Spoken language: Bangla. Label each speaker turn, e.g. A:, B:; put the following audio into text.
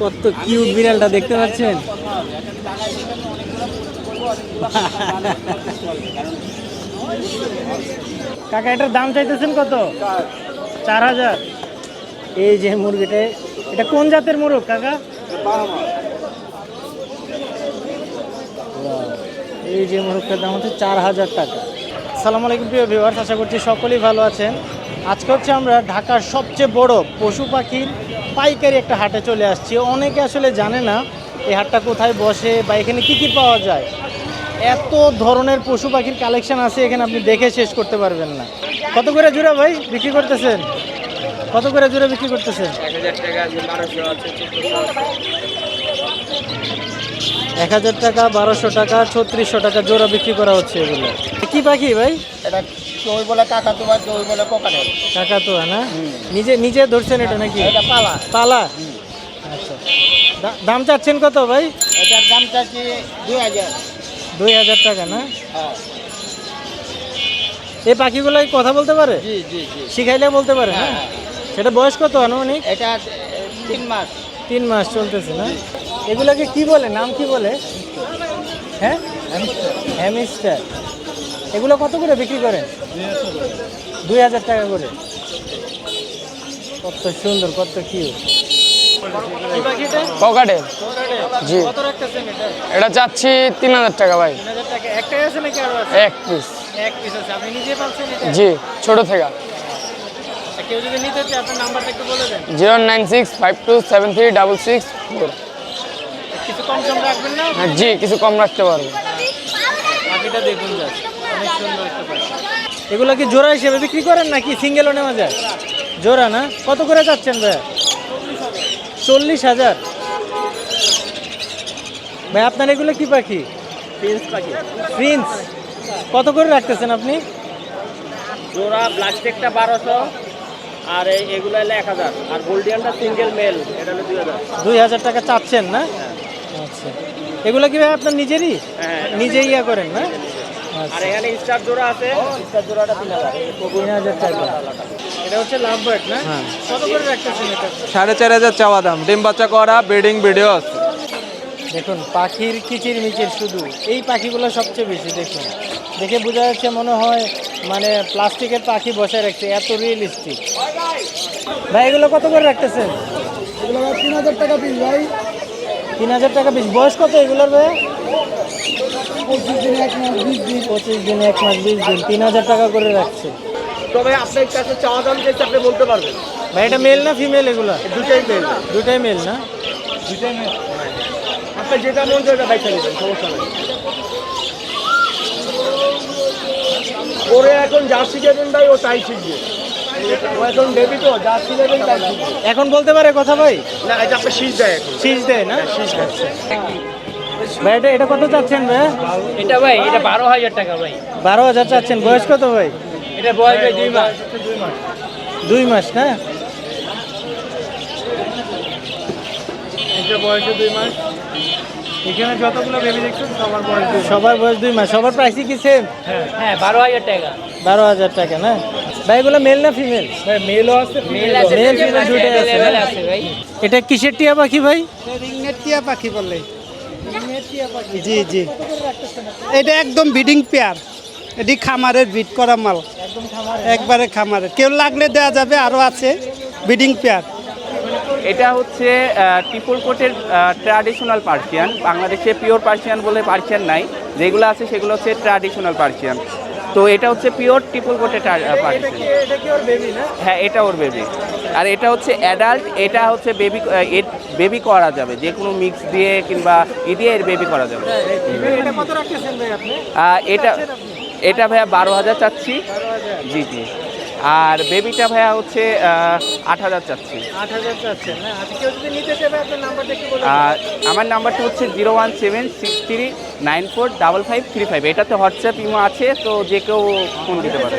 A: কত কিউট বিড়ালটা দেখতে পাচ্ছেন? কাকা, এটার দাম চাইতেছেন কত? চার হাজার। এই যে মুরগিটা, এটা কোন জাতের মুরগ, কাকা? এই যে মুরগটার দাম হচ্ছে চার হাজার টাকা। সালাম আলাইকুম, প্রিয় ভিউয়ার্স আশা করছি সকলেই ভালো আছেন। আজকে হচ্ছে আমরা ঢাকার সবচেয়ে বড় পশু পাখির পাইকারি একটা হাটে চলে আসছি। অনেকে আসলে জানে না এই হাটটা কোথায় বসে বা এখানে কী কী পাওয়া যায়। এত ধরনের পশু পাখির কালেকশন আছে, এখানে আপনি দেখে শেষ করতে পারবেন না। কত করে জুড়া ভাই বিক্রি করতেছেন? কত করে জোড়া বিক্রি করতেছেন? এক হাজার টাকা বারোশো টাকা ছত্রিশশো টাকা জোড়া বিক্রি করা হচ্ছে এগুলো। কি পাখি ভাই?
B: এটা কেউ বলে কাকাতুয়া কেউ বলে কোকাটেল।
A: না? নিজে নিজে ধরছেন এটা নাকি?
B: এটা পালা।
A: পালা? আচ্ছা। দাম চাচ্ছেন কত ভাই?
B: এটার দাম চাচ্ছি দুই হাজার।
A: দুই হাজার টাকা না?
B: হ্যাঁ।
A: এই পাখিগুলো কথা বলতে পারে?
B: জি জি জি।
A: শিখাইলে বলতে পারে
B: হ্যাঁ।
A: সেটা বয়স কত আনুমানিক?
B: এটা তিন মাস।
A: তিন মাস চলতেছে না? এগুলোকে কি বলে? নাম কি বলে? হ্যাঁ? হ্যামিস্টার। এগুলো কত করে বিক্রি করেন? দুই হাজার টাকা করে। কত সুন্দর কত কি
C: পকেটে? জি।
A: এটা?
C: এটা চাচ্ছি তিন হাজার টাকা ভাই।
A: তিন হাজার টাকা। একটাই আছে নাকি আরও আছে?
C: এক পিস
A: এক পিস আছে। আপনি নিজে পাচ্ছেন এটা?
C: জি ছোট থেকে।
A: আচ্ছা, কেউ যদি নিতে চায় আপনার নাম্বারটা একটু বলে দেন।
C: Zero nine six five two seven three double six four.
A: কিছু কম সম রাখবেন না?
C: হ্যাঁ জি কিছু কম রাখতে পারব।
A: পাখিটা দেখুন যাচ্ছে অনেক সুন্দর একটা পাখি। এগুলো কি জোড়া হিসেবে বিক্রি করেন নাকি সিঙ্গেলও নেওয়া যায়? জোড়া না? কত করে যাচ্ছেন ভাই চল্লিশ হাজার। ভাই আপনার এগুলো কি পাখি?
B: প্রিন্স পাখি।
A: প্রিন্স কত করে রাখতেছেন আপনি?
B: জোড়া ব্লাড টেকটা বারোশো আর এই- এগুলো হলো এক হাজার। আর গোল্ডিয়ানটা সিঙ্গেল মেল এটা হলো দুই হাজার।
A: দুই হাজার টাকা চাচ্ছেন না? আচ্ছা। এগুলো কি ভাই আপনার নিজেরই?
B: হ্যাঁ
A: নিজেই ইয়া করেন না?
B: আর
A: আচ্ছা।
B: এখানে স্টার জোড়া আছে। স্টার জোড়াটা তিন হাজার।
A: তিন হাজার টাকা। এটা হচ্ছে লাভ বার্ড না?
D: হ্যাঁ।
A: কত করে রাখতেছেন এটা?
D: সাড়ে চার হাজার চাওয়া দাম। ডিম বাচ্চা করা ব্রিডিং ভিডিও আছে
A: দেখুন পাখির কিচির মিচির শুধু। এই পাখিগুলো সবচেয়ে বেশি দেখুন। দেখে বোঝা যাচ্ছে মনে হয় মানে প্লাস্টিকের পাখি বসায় রাখছে। এত রিয়েলিস্টিক ভাই এগুলো কত করে রাখতেছেন?
B: তিন হাজার টাকা পিস ভাই।
A: তিন হাজার টাকা বেশি। বয়স কত এগুলোর ভাই
B: পঁচিশ দিন এক মাস বিশ দিন
A: পঁচিশ দিন এক মাস দিন তিন হাজার টাকা করে রাখছে।
B: তবে আপনার কাছে চাওয়া দাম যে আপনি বলতে পারবেন।
A: ভাই এটা মেল না ফিমেল এগুলো?
B: দুটাই মেল
A: দুটাই মেল না?
B: দুটাই মেল আপনার যেটা মন ওটা বাইক নেবেন সমস্যা নেই। ওরে এখন জার্সি দেবেন ভাই ও তাই শিখবে এখন
A: বলতে পারে কথা ভাই?
B: না এটা আপনার শীষ দেয়
A: শীষ দেয় না? শীষ ভাই এটা এটা কত চাচ্ছেন ভাই?
E: এটা ভাই এটা বারো হাজার টাকা ভাই।
A: বারো হাজার চাচ্ছেন। বয়স কত ভাই?
E: এটা বয়স ভাই দুই মাস।
A: দুই মাস না?
B: এটা বয়সে দুই মাস। এখানে যতগুলো বেবি দেখছেন সবার বয়স দুই
A: সবার বয়স দুই মাস। সবার প্রাইসই কি সেম
E: হ্যাঁ বারো হাজার টাকা।
A: বারো হাজার টাকা না? ভাই এগুলো মেল না ফিমেল
B: ভাই মেলও আছে
E: মেল আছে
A: Male, female দুটোই আছে,
E: ভাই।
A: এটা কিসের টিয়া পাখি ভাই?
F: রিংনেট টিয়া পাখি বলে জি জি। এটা একদম ব্রিডিং পেয়ার এটি খামারের ব্রিড করা মাল। একবারে খামারের। কেউ লাগলে দেওয়া যাবে আরও আছে ব্রিডিং পেয়ার
G: এটা হচ্ছে ট্রিপল কোটের ট্র্যাডিশনাল পার্সিয়ান বাংলাদেশে পিওর পার্সিয়ান বলে পার্সিয়ান নাই। যেগুলো আছে সেগুলো হচ্ছে ট্র্যাডিশনাল পার্সিয়ান তো এটা হচ্ছে পিওর ট্রিপল কোটের পার্সিয়ান
A: এটা কি ওর বেবি না?
G: হ্যাঁ এটা ওর বেবি আর এটা হচ্ছে অ্যাডাল্ট এটা হচ্ছে বেবি বেবি করা যাবে। যে কোনো মিক্স দিয়ে কিংবা ই দিয়ে এর বেবি করা যাবে। আহ, এটা এটা ভাইয়া বারো হাজার চাচ্ছি। জি জি। আর বেবিটা ভাইয়া হচ্ছে আট হাজার চাচ্ছি।
A: আট হাজার চাচ্ছেন না আচ্ছা কেউ যদি নিতে চাবে আপনার নাম্বারটা একটু বলে
G: আর আমার নাম্বারটা হচ্ছে zero one seven six three nine four double five three five. এটাতে হোয়াটসঅ্যাপ ইমো আছে তো যে কেউ ফোন দিতে পারে।